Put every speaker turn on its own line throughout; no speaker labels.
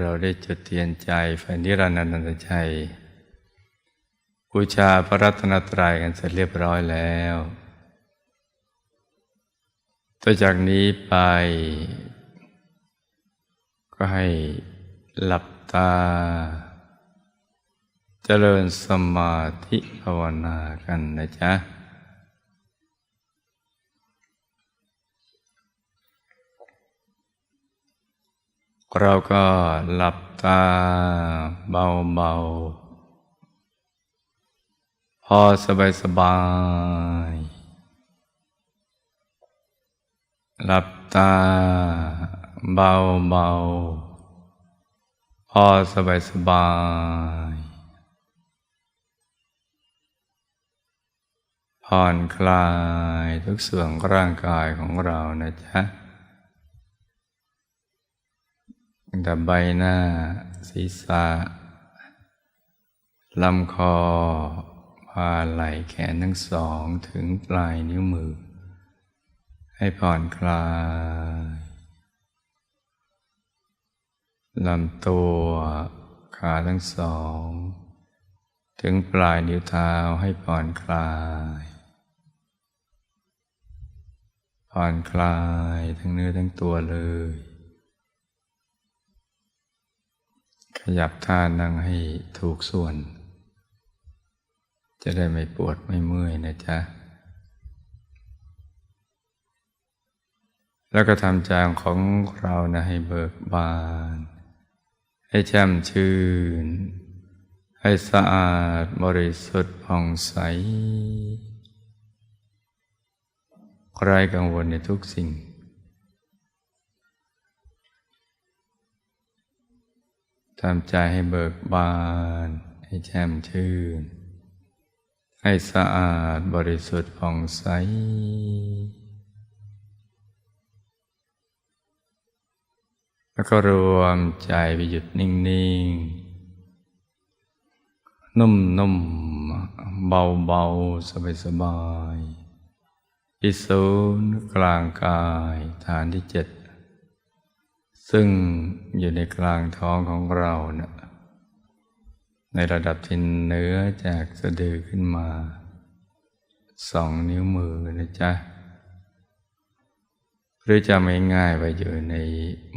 เราได้จุดเทียนใจไฟนิรันดรนันตชัยบูชาพระรัตนตรัยกันเสร็จเรียบร้อยแล้วต่อจากนี้ไป ก็ให้หลับตา เจริญสมาธิภาวนากันนะจ๊ะ เราก็หลับตาเบาๆ พอสบายสบาย หลับตาเบาๆ พอสบายสบาย ผ่อนคลายทุกส่วนของร่างกายของเรานะจ๊ะ ตั้งแต่ใบหน้า ศีรษะลำคอพาไหล่แขนทั้งสองถึงปลายนิ้วมือ ให้ผ่อนคลายลำตัวขาทั้งสอง ถึงปลายนิ้วเท้าให้ผ่อนคลาย ผ่อนคลายทั้งเนื้อทั้งตัวเลย ขยับท่านั่งให้ถูกส่วน จะได้ไม่ปวดไม่เมื่อยนะจ๊ะ แล้วก็ทำจางของเรานะให้เบิกบาน ให้แช่มชื่น ให้สะอาดบริสุทธิ์ผ่องใสไรกังวลในทุกสิ่ง ทำใจให้เบิกบาน ให้แช่มชื่น ให้สะอาดบริสุทธิ์ผ่องใส แล้วก็รวมใจไปหยุดนิ่ง ๆ นุ่ม ๆ เบา ๆ สบาย ๆ ที่ศูนย์กลางกายฐานที่เจ็ด ซึ่งอยู่ในกลางท้องของเรานะ่ะในระดับที่เนื้อจากสะดือขึ้นมาสองนิ้วมือนะจ๊ะ หรือจะไม่ง่ายไปอยู่ใน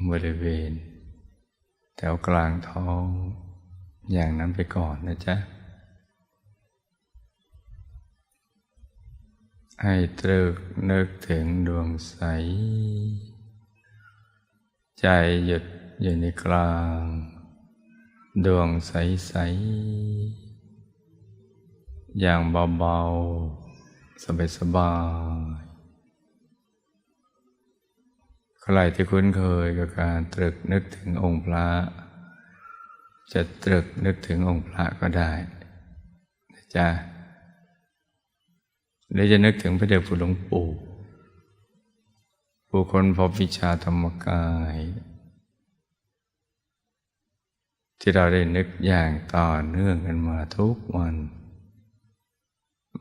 บริเวณ แถวกลางท้องอย่างนั้นไปก่อนนะจ๊ะ ให้ตรึกนึกถึงดวงใส ใจหยุดอยู่ในกลาง ดวงใส ๆ อย่างเบา ๆ สบาย ๆ ใครที่คุ้นเคยกับการตรึกนึกถึงองค์พระ จะตรึกนึกถึงองค์พระก็ได้นะจ๊ะหรือจะนึกถึงพระเดชคุณหลวงปู่ ผู้คนพบวิชาธรรมกาย ที่เราได้นึกอย่างต่อเนื่องกันมาทุกวัน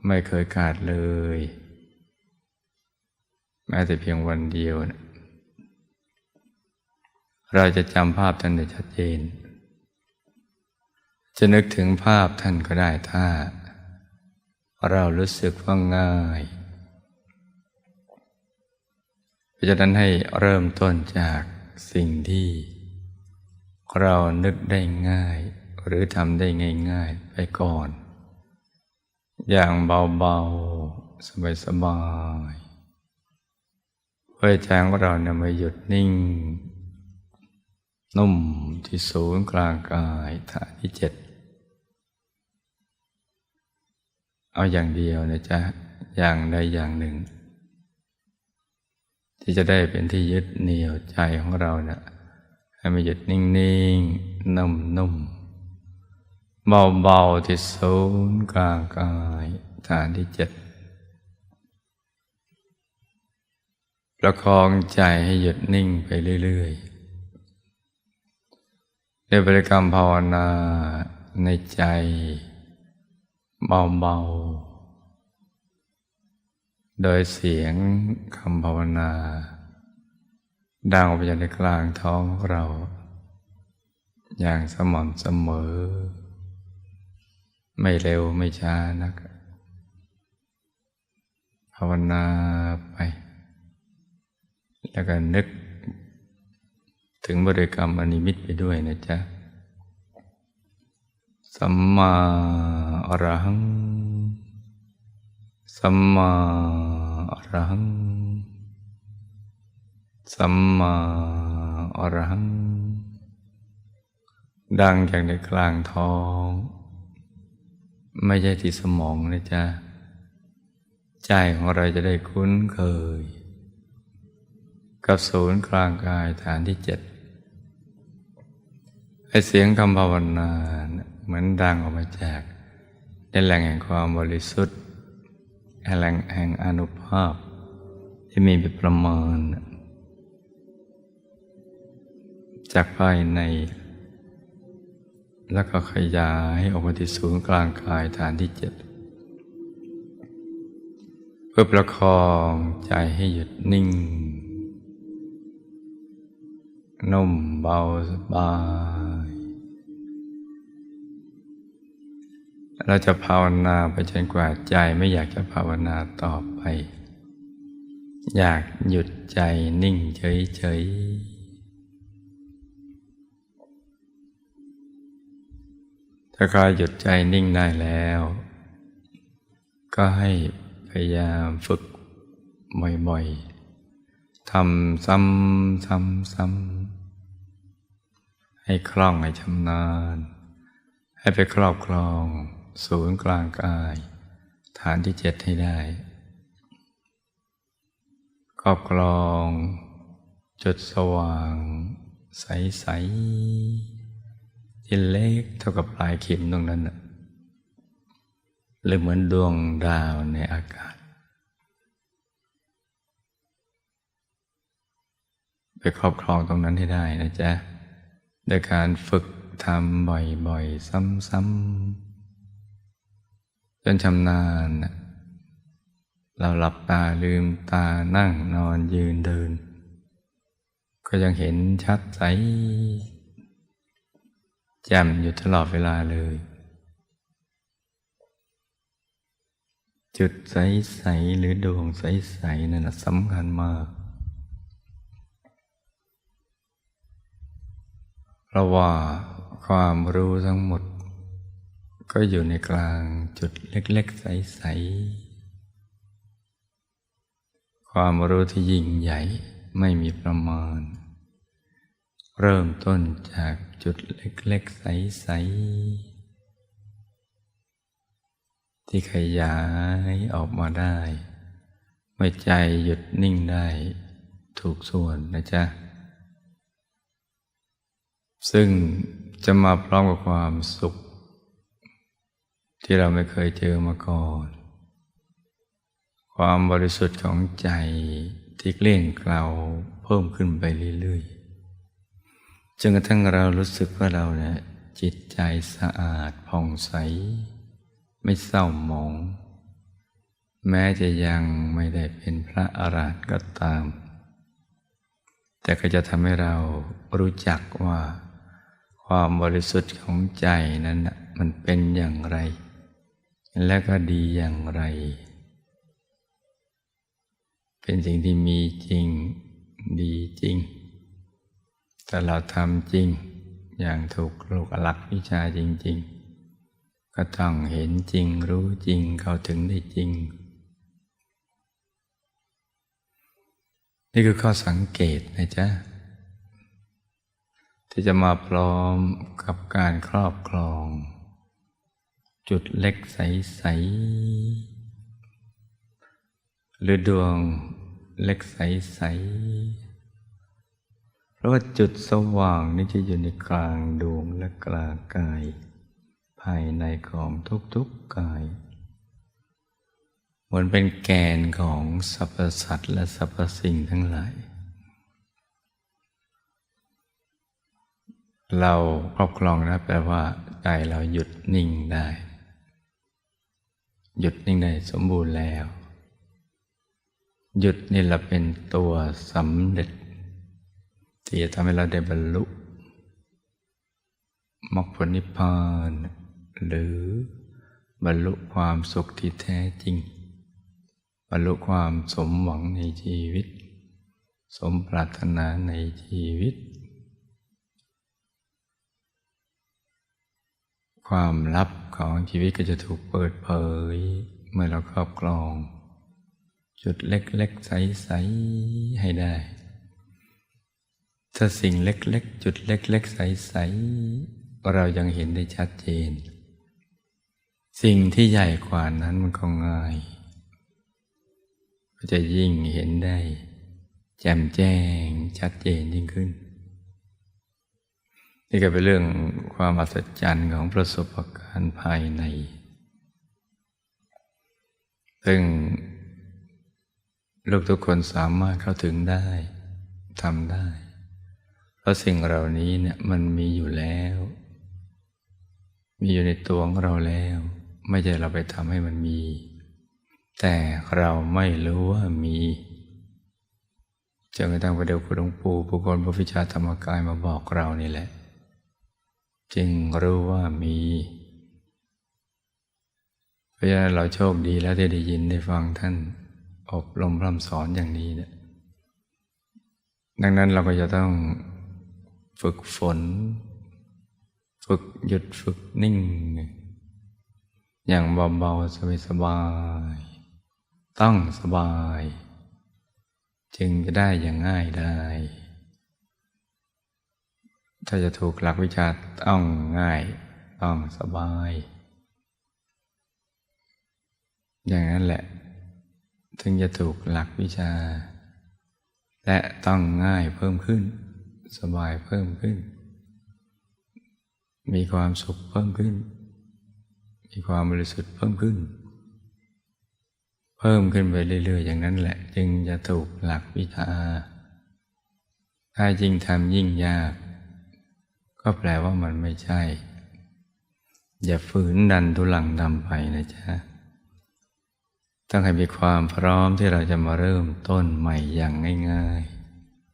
ไม่เคยขาดเลย แม้แต่เพียงวันเดียวนะเราจะจำภาพท่านได้ชัดเจน จะนึกถึงภาพท่านก็ได้ถ้า เรารู้สึกว่าง่าย ราะฉะนั้นให้เริ่มต้นจากสิ่งที่ เรานึกได้ง่าย หรือทำได้ง่าย ๆ ไปก่อน อย่างเบาๆ สบายๆเพื่อใจของเราเนี่ยมาหยุดนิ่ง นุ่มที่ศูนย์กลางกายฐานที่เจ็ดเอาอย่างเดียวนะจ๊ะ อย่างใดอย่างหนึ่ง ที่จะได้เป็นที่ยึดเหนี่ยวใจของเราเนะ่ะให้มันหยุดนิ่งๆ นุ่มๆ เบาๆ ที่ศูนย์กลางกายฐานที่เจ็ดประคองใจให้หยุดนิ่งไปเรื่อยๆ ในบริกรรมภาวนาในใจ เบาๆ โดยเสียงคำภาวนา ดังออกไปจากในกลางท้องของเรา อย่างสม่ำเสมอ ไม่เร็วไม่ช้านัก ภาวนาไป แล้วก็นึก ถึงบริกรรมอนิมิตไปด้วยนะจ๊ะ สัมมาอรหัง สัมมาอรหัง สัมมาอรหัง ดังจากในกลางท้อง ไม่ใช่ที่สมองนะจ๊ะ ใจของเราจะได้คุ้นเคย กับศูนย์กลางกายฐานที่เจ็ดไอเสียงคำภาวนาเหมือนดังออกมาจากในแหล่งแห่งความบริสุทธิ์ แหล่งแห่งอนุภาพ ที่มีเป็นประมาณ จากภายใน แล้วก็ขยายออกมาที่ศูนย์กลางกายฐานที่เจ็ดเพื่อประคองใจให้หยุดนิ่ง นุ่มเบาสบาย เราจะภาวนาไปจนกว่าใจไม่อยากจะภาวนาต่อไป อยากหยุดใจนิ่งเฉยๆถ้าใครหยุดใจนิ่งได้แล้ว ก็ให้พยายามฝึกบ่อยๆทำซ้ำซ้ำซ้ำให้คล่องให้ชำนาญ ให้ไปครอบครอง ศูนย์กลางกาย ฐานที่เจ็ดให้ได้ ครอบครอง จุดสว่าง ใส ๆ ที่เล็กเท่ากับปลายเข็มตรงนั้นนะหรือเหมือนดวงดาวในอากาศ ไปครอบครองตรงนั้นให้ได้นะจ๊ะโดยการฝึกทำบ่อยๆ ซ้ำๆ จนชำนาญเราหลับตาลืมตานั่งนอนยืนเดิน ก็ยังเห็นชัดใสแจ่มอยู่ตลอดเวลาเลย จุดใสๆหรือดวงใสๆนั่นสำคัญมาก เพราะว่าความรู้ทั้งหมด ก็อยู่ในกลางจุดเล็ก ๆ ใส ๆ ความรู้ที่ยิ่งใหญ่ไม่มีประมาณ เริ่มต้นจากจุดเล็ก ๆ ใส ๆ ที่ขยายออกมาได้ เมื่อใจหยุดนิ่งได้ถูกส่วนนะจ๊ะ ซึ่งจะมาพร้อมกับความสุข ที่เราไม่เคยเจอมาก่อน ความบริสุทธิ์ของใจที่เกลี้ยงเกลาเพิ่มขึ้นไปเรื่อยๆจนกระทั่งเรารู้สึกว่าเราเนี่ยจิตใจสะอาดผ่องใส ไม่เศร้าหมอง แม้จะยังไม่ได้เป็นพระอรหันต์ก็ตาม แต่ก็จะทำให้เรารู้จักว่า ความบริสุทธิ์ของใจนั้นมันเป็นอย่างไร และก็ดีอย่างไร เป็นสิ่งที่มีจริงดีจริง แต่เราทำจริงอย่างถูกลูกหลักวิชาจริง ๆ ก็ต้องเห็นจริงรู้จริงเข้าถึงได้จริง นี่คือข้อสังเกตนะจ๊ะที่จะมาพร้อมกับการครอบครอง จุดเล็กใสๆหรือดวงเล็กใสๆเพราะว่าจุดสว่างนี้จะอยู่ในกลางดวงและกลางกาย ภายในของทุกๆกายเหมือนเป็นแกนของสรรพสัตว์และสรรพสิ่งทั้งหลาย เราครอบครองนะแปลว่าใจเราหยุดนิ่งได้ หยุดนิ่งได้สมบูรณ์แล้ว หยุดนี่แหละเป็นตัวสำเร็จ ที่จะทำให้เราได้บรรลุมรรคผลนิพพาน หรือบรรลุความสุขที่แท้จริง บรรลุความสมหวังในชีวิต สมปรารถนาในชีวิต ความลับ ของชีวิตก็จะถูกเปิดเผย เมื่อเราครอบครอง จุดเล็กๆใสๆให้ได้ ถ้าสิ่งเล็ก ๆ จุดเล็ก ๆ ใสๆเรายังเห็นได้ชัดเจน สิ่งที่ใหญ่กว่านั้นมันก็ง่าย ก็จะยิ่งเห็นได้ แจ่มแจ้งชัดเจนยิ่งขึ้น นี่ก็เป็นเรื่องความอัศจรรย์ของประสบการณ์ภายใน ซึ่งลูกทุกคนสามารถเข้าถึงได้ทำได้ เพราะสิ่งเหล่านี้เนี่ยมันมีอยู่แล้ว มีอยู่ในตัวของเราแล้ว ไม่ใช่เราไปทำให้มันมี แต่เราไม่รู้ว่ามีจนกระทั่งประเดี๋ยวคุณหลวงปู่ผู้คนพระวิชาธรรมกายมาบอกเรานี่แหละ จึงรู้ว่ามี เพราะฉะนั้นเราโชคดีแล้วที่ได้ยินได้ฟังท่านอบรมพร่ำสอนอย่างนี้เนี่ยดังนั้นเราก็จะต้องฝึกฝน ฝึกหยุดฝึกนิ่ง อย่างเบาๆสบายๆต้องสบาย จึงจะได้อย่างง่ายได้ ถ้าจะถูกหลักวิชาต้องง่าย ต้องสบาย อย่างนั้นแหละ ถึงจะถูกหลักวิชา และต้องง่ายเพิ่มขึ้น สบายเพิ่มขึ้น มีความสุขเพิ่มขึ้น มีความบริสุทธิ์เพิ่มขึ้น เพิ่มขึ้นไปเรื่อยๆ อย่างนั้นแหละ จึงจะถูกหลักวิชา ถ้ายิ่งทำยิ่งยาก ก็แปลว่ามันไม่ใช่ อย่าฝืนดันทุลังดำไปนะจ๊ะต้องให้มีความพร้อมที่เราจะมาเริ่มต้นใหม่อย่างง่าย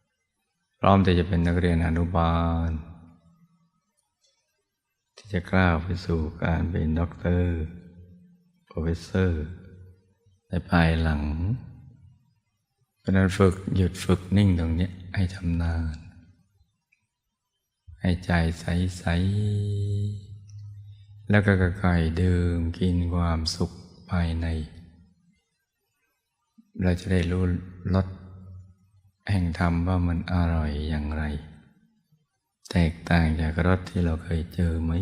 ๆ พร้อมที่จะเป็นนักเรียนอนุบาล ที่จะกล้าไปสู่การเป็นด็อกเตอร์โปรเฟสเซอร์ในภายหลังเพราะนั้นฝึกหยุดฝึกนิ่งตรงนี้ให้ทำนาน ให้ใจใส ๆ แล้วก็ค่อยๆดื่มกินความสุขภายใน เราจะได้รู้รสแห่งธรรมว่ามันอร่อยอย่างไร แตกต่างจากรสที่เราเคยเจอไหม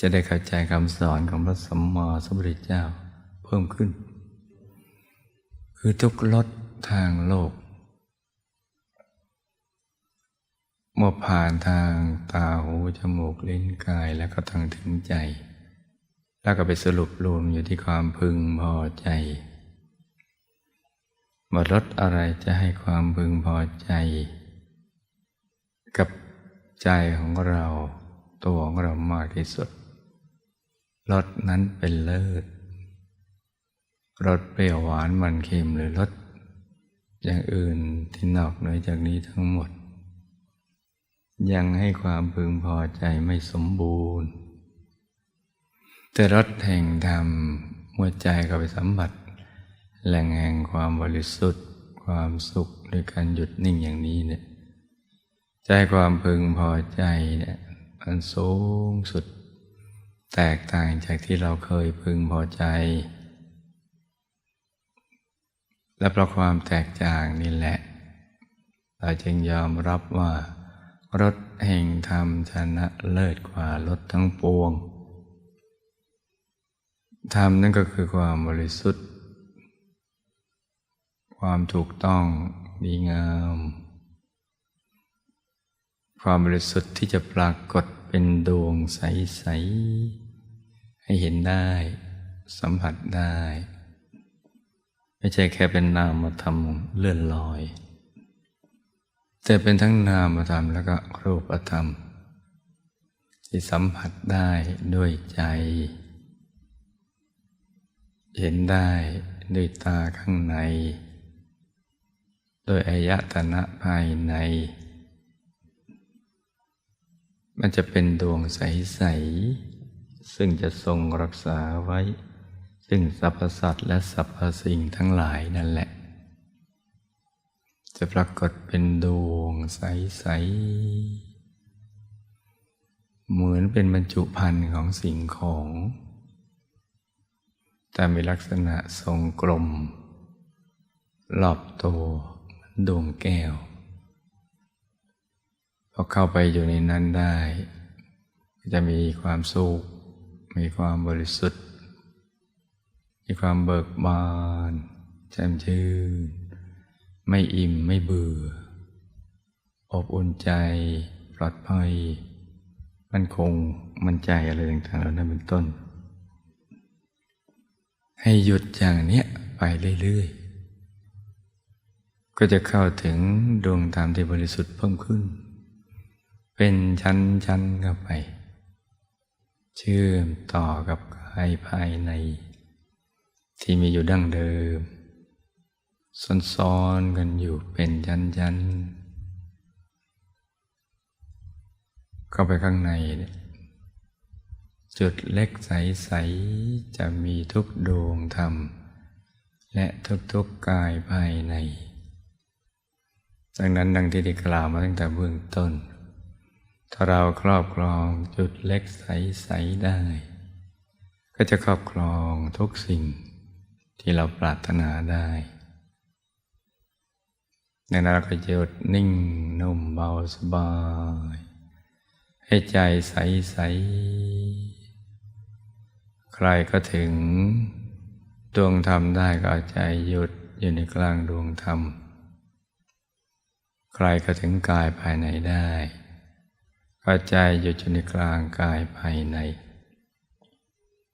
จะได้เข้าใจคำสอนของพระสัมมาสัมพุทธเจ้าเพิ่มขึ้น คือทุกรสทางโลก เมื่อผ่านทางตาหูจมูกลิ้นกายแล้วก็ทางถึงใจ แล้วก็ไปสรุปรวมอยู่ที่ความพึงพอใจว่ารสอะไรจะให้ความพึงพอใจ กับใจของเราตัวของเรามากที่สุดรสนั้นเป็นเลิศรสเปรี้ยวหวานมันเค็มหรือรสอย่างอื่นที่นอกเหนือจากนี้ทั้งหมด ยังให้ความพึงพอใจไม่สมบูรณ์ แต่รสแห่งธรรมเมื่อใจเข้าไปสัมผัสแหล่งแห่งความบริสุทธิ์ ความสุขโดยการหยุดนิ่งอย่างนี้เนี่ยใจความพึงพอใจเนี่ยมันสูงสุด แตกต่างจากที่เราเคยพึงพอใจ และเพราะความแตกต่างนี่แหละ เราจึงยอมรับว่า รถแห่งธรรมชนะเลิศกว่ารถทั้งปวง ธรรมนั่นก็คือความบริสุทธิ์ ความถูกต้องดีงาม ความบริสุทธิ์ที่จะปรากฏเป็นดวงใส ๆ ให้เห็นได้ สัมผัสได้ ไม่ใช่แค่เป็นนามธรรมเลื่อนลอย แต่เป็นทั้งนามธรรมแล้วก็รูปธรรม ที่สัมผัสได้ด้วยใจ เห็นได้ด้วยตาข้างใน โดยอายตนะภายใน มันจะเป็นดวงใส ๆ ซึ่งจะทรงรักษาไว้ ซึ่งสรรพสัตว์และสรรพสิ่งทั้งหลายนั่นแหละ จะปรากฏเป็นดวงใส ๆ เหมือนเป็นบรรจุภัณฑ์ของสิ่งของ แต่มีลักษณะทรงกลมรอบตัวดวงแก้ว พอเข้าไปอยู่ในนั้นได้ จะมีความสุข มีความบริสุทธิ์ มีความเบิกบานแจ่มชื่น ไม่อิ่มไม่เบื่อ อบอุ่นใจ ปลอดภัย มันคงมันใจอะไรต่างๆเหล่านั้นเป็นต้น ให้หยุดอย่างเนี้ยไปเรื่อยๆ ก็จะเข้าถึงดวงธรรมที่บริสุทธิ์เพิ่มขึ้น เป็นชั้นๆเข้าไป เชื่อมต่อกับกายภายใน ที่มีอยู่ดั้งเดิม ซ้อนๆกันอยู่เป็นชั้นๆเข้าไปข้างในเนี่ยจุดเล็กใส ๆ จะมีทุกดวงธรรม และทุก ๆกายภายใน ดังนั้นดังที่ได้กล่าวมาตั้งแต่เบื้องต้น ถ้าเราครอบครองจุดเล็กใส ๆ ได้ ก็จะครอบครองทุกสิ่งที่เราปรารถนาได้ ในนั้นเราก็จะหยุดนิ่งนุ่มเบาสบาย ให้ใจใสๆใครก็ถึงดวงธรรมได้ก็เอาใจหยุดอยู่ในกลางดวงธรรม ใครก็ถึงกายภายในได้ ก็ใจหยุดอยู่ในกลางกายภายใน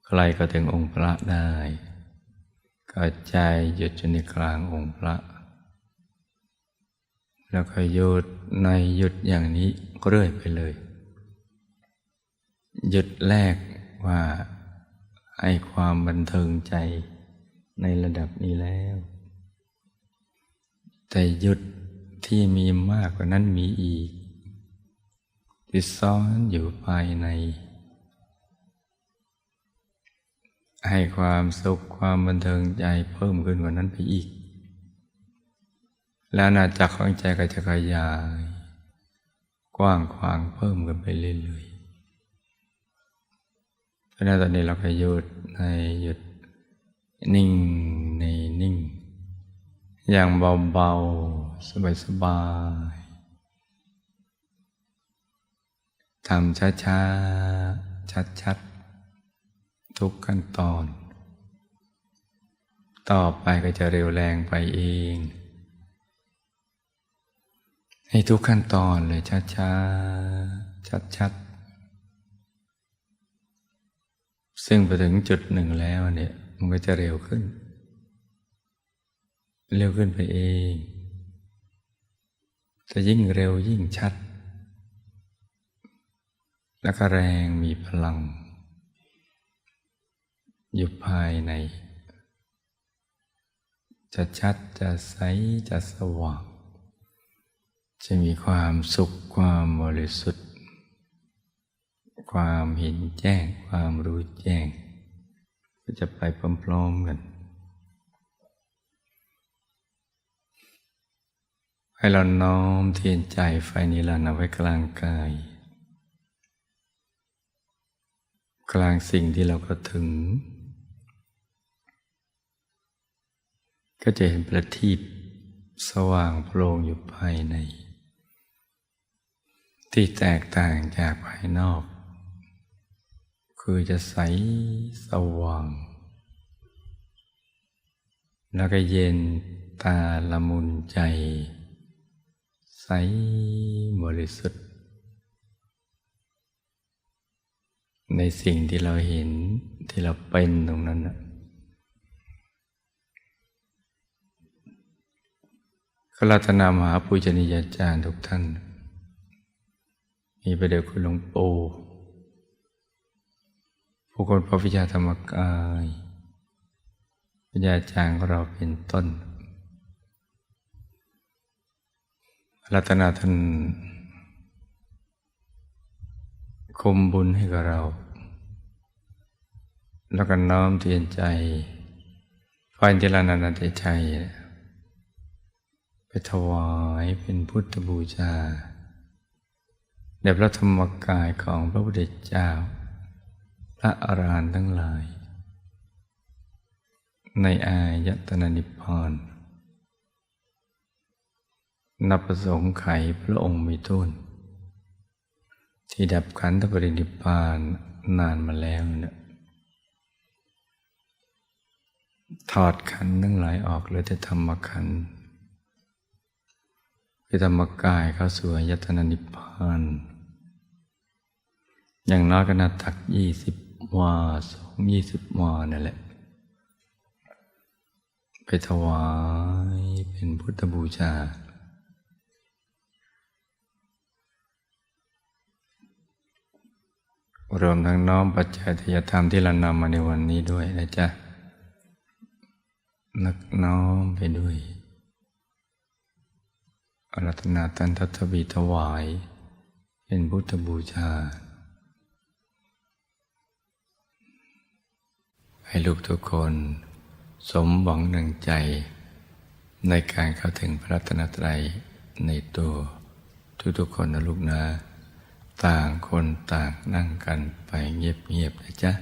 ใครก็ถึงองค์พระได้ ก็ใจหยุดอยู่ในกลางองค์พระ แล้วก็หยุดในหยุดอย่างนี้เรื่อยไปเลย หยุดแรกว่าให้ความบันเทิงใจในระดับนี้แล้ว แต่หยุดที่มีมากกว่านั้นมีอีกที่ซ้อนอยู่ภายใน ให้ความสุขความบันเทิงใจเพิ่มขึ้นกว่านั้นไปอีก แล้วนาจักรของใจก็จะขยาย กว้างขวางเพิ่มกันไปเรื่อยๆเพราะนั้นตอนนี้เราก็หยุดในหยุดนิ่งในนิ่ง อย่างเบาๆ สบายๆทำช้าๆ ชัดๆ ทุกขั้นตอน ต่อไปก็จะเร็วแรงไปเอง ให้ทุกขั้นตอนเลยช้าๆ ชัดๆ ซึ่งไปถึงจุดหนึ่งแล้วเนี่ย มันก็จะเร็วขึ้น เร็วขึ้นไปเองจะยิ่งเร็วยิ่งชัด และก็แรงมีพลัง อยู่ภายใน จะชัดจะใสจะสว่าง จะมีความสุขความบริสุทธิ์ ความเห็นแจ้ง ความรู้แจ้ง ก็จะไปพร้อมๆกัน ให้เราน้อมเทียนใจไฟนิรันดร์เอาไว้กลางกาย กลางสิ่งที่เราก็ถึง ก็จะเห็นประทีปสว่างโพลงอยู่ภายใน ที่แตกต่างจากภายนอก คือจะใสสว่าง แล้วก็เย็นตาละมุนใจ ใสบริสุทธิ์ ในสิ่งที่เราเห็นที่เราเป็นตรงนั้นนะขรัตนามหาปุจนิยาจารย์ทุกท่าน มีประเดี๋ยวคุณหลวงปู่ผู้คนพระวิชาธรรมกายวิญญาจารย์ของเราเป็นต้นรัตนาท่านคมบุญให้กับเรา แล้วก็น้อมเทียนใจไฟที่เรานันตใจไปถวายเป็นพุทธบูชา แด่พระธรรมกายของพระพุทธเจ้า พระอรหันต์ทั้งหลาย ในอายตนะนิพพานนับประสงค์ไขพระองค์มีทุนที่ดับขันธปรินิพพานนานมาแล้วเนี่ยถอดขันทั้งหลายออกเหลยแต่ธรรมขันธ์ คือธรรมกายเข้าสู่ยตนะนิพพาน อย่างน้อยก็นาตักยี่สิบวาสองยี่สิบวานั่นแหละ ไปถวายเป็นพุทธบูชา รวมทั้งน้อมปัจจัยทยธรรมที่เรานำมาในวันนี้ด้วยนะจ๊ะนักน้อมไปด้วย อารัตนาตันทัตบีถวาย เป็นพุทธบูชา ให้ลูกทุกคนสมหวังดังใจ ในการเข้าถึงพระรัตนตรัยในตัวทุกๆคนนะลูกนะ ต่างคนต่างนั่งกันไปเงียบๆนะจ๊ะ